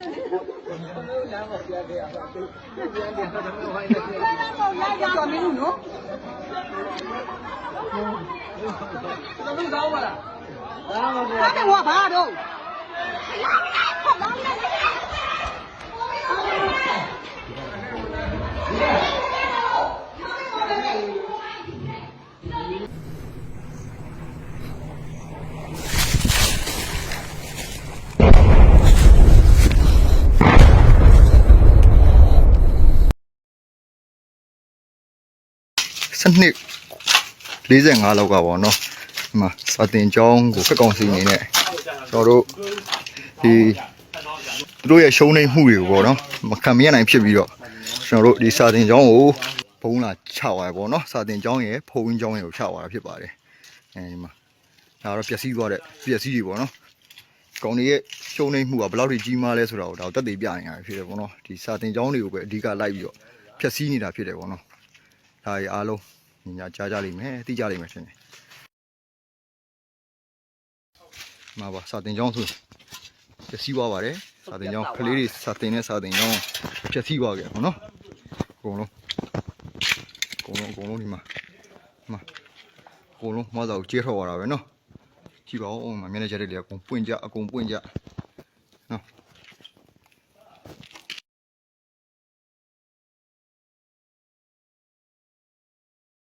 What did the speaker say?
ကြော်မင်းဦးနော် စနစ်45လောက်ကပေါ့နော်ဒီမှာစာတင်ကျောင်းကိုဖက်ကောင်စီအနေနဲ့ကျွန်တော်တို့ဒီသူတို့ရဲ့ရှုံးနေမှုတွေကိုပေါ့နော်မခံမရနိုင်ဖြစ်ပြီးတော့ကျွန်တော်တို့ဒီစာတင်ကျောင်းကိုဘုံလာချသွားရပေါ့နော်စာတင်ကျောင်းရဲ့ဖုံးကျောင်းရဲ့ကိုချသွားတာဖြစ်ပါတယ်အဲဒီမှာဒါတော့ပျက်စီးသွားတဲ့ပျက်စီးတွေပေါ့နော်ကောင်တွေရဲ့ရှုံးနေမှုကဘယ်လောက်ထိကြီးမားလဲဆိုတာကိုဒါကိုတက်သေးပြနေတာဖြစ်တယ်ပေါ့နော်ဒီစာတင်ကျောင်းတွေကိုပဲအဓိကလိုက်ပြီးတော့ဖျက်ဆီးနေတာဖြစ်တယ်ပေါ့နော် ဒါရီအားလုံးညကြားကြလိမ့်မယ်သိကြလိမ့်မယ်ထင်တယ်မှာပါစာတင်ကြောင်းဆိုပျက်စီးသွားပါတယ်စာတင်ကြောင်းကလေးတွေစာတင်တဲ့စာတင်ကြောင်းပျက်စီးသွားခဲ့ပေါ့နော်အကုန်လုံးအကုန်လုံးအကုန်လုံးဒီမှာဒီမှာအကုန်လုံးမတော်ကျေးထော်ရတာပဲနော်ကြည့်ပါဦးဟိုမှာမျက်နှာချက်တွေလည်းအကုန်ပွင့်ကြအကုန်ပွင့်ကြနော်